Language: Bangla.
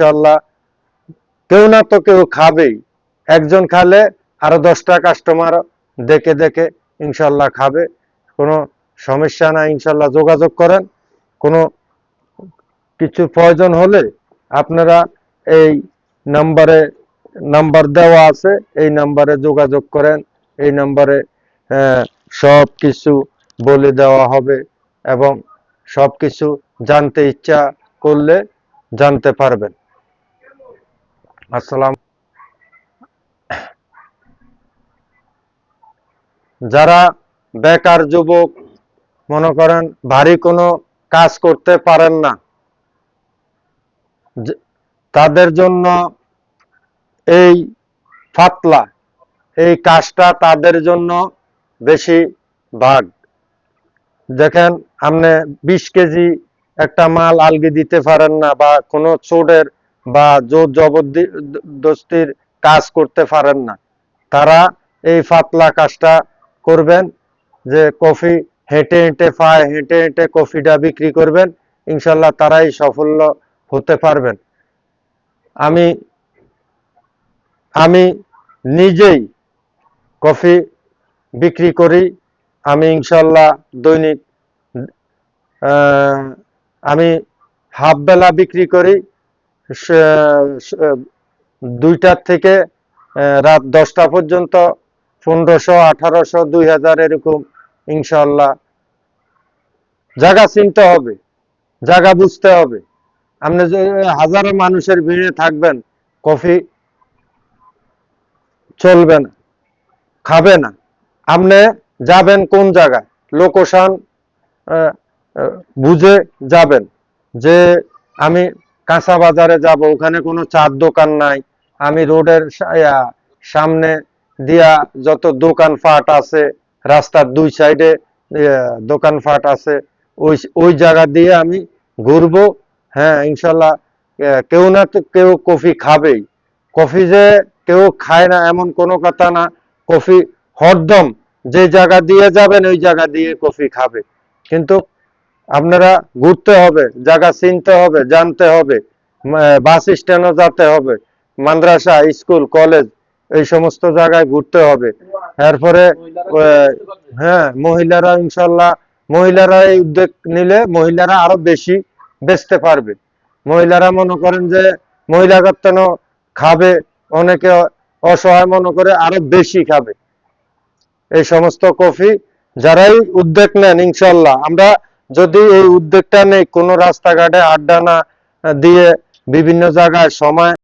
ইনশাল্লাহ কেউ না তো কেউ খাবেই। একজন খালে আরও দশটা কাস্টমার দেখে দেখে ইনশাল্লাহ খাবে। কোনো সমস্যা না ইনশাল্লাহ যোগাযোগ করেন। কোনো কিছু প্রয়োজন হলে আপনারা এই নাম্বারে নাম্বার দেওয়া আছে, এই নাম্বারে যোগাযোগ করেন। এই নাম্বারে সব কিছু বলে দেওয়া হবে এবং সব কিছু জানতে ইচ্ছা করলে জানতে পারবেন। আসসালাম। যারা বেকার যুবক, মনে করেন ভারী কোনো কাজ করতে পারেন না তাদের জন্য এই ফাতলা, এই কাজটা তাদের জন্য বেশি ভাগ। দেখেন, আপনি বিশ কেজি একটা মাল আলগি দিতে পারেন না বা কোনো চোরের বা জোর জবরদস্তির কাজ করতে পারেন না। তারা এই পাতলা কাজটা করবেন যে কফি হেঁটে হেঁটে পায় হেঁটে হেঁটে কফিটা বিক্রি করবেন, ইনশাল্লাহ তারাই সাফল্য হতে পারবেন। আমি আমি নিজেই কফি বিক্রি করি, আমি ইনশাল্লাহ দৈনিক আমি হাফ বেলা বিক্রি করি দুইটার থেকে রাত দশটা পর্যন্ত পনেরোশো, আঠারোশো, দুই হাজার এরকম ইনশাল্লাহ জায়গা চিনতে হবে, জায়গা বুঝতে হবে। আপনি হাজারো মানুষের ভিড়ে থাকবেন, কফি চলবে না, খাবে না। আপনি যাবেন কোন জায়গায়? লোকেশন বুঝে যাবেন যে আমি কাঁচা বাজারে যাব, ওখানে কোনো চার দোকান নাই। আমি রোডের সামনে দিয়া যত দোকান ফাট আছে, রাস্তার দুই সাইডে দোকান ফাট আছে, ওই ওই জায়গা দিয়ে আমি ঘুরবো। হ্যাঁ ইনশাল্লাহ কেউ না তো, কেউ কফি খাবেই। কফি যে কেউ খায় না এমন কোনো কথা না। কফি হরদম, যে জায়গা দিয়ে যাবেন, ওই জায়গা দিয়ে কফি খাবে। কিন্তু আপনারা ঘুরতে হবে, জায়গা চিনতে হবে, জানতে হবে। বাস স্ট্যান্ডও যেতে হবে, মাদ্রাসা, স্কুল, কলেজ, এই সমস্ত জায়গায় ঘুরতে হবে। এরপরে হ্যাঁ মহিলারা ইনশাল্লাহ, মহিলারা এই উদ্যোগ নিলে মহিলারা আরও বেশি বেচতে পারবে। মহিলারা মনে করেন যে মহিলা কেন খাবে, অনেকে অসহায় মনে করে আরও বেশি খাবে। এই সমস্ত কফি যারাই উদ্যোগ নেন, ইনশাল্লাহ। আমরা যদি এই উদ্যোগটা নেই, কোনো রাস্তাঘাটে আড্ডা না দিয়ে বিভিন্ন জায়গায় সময়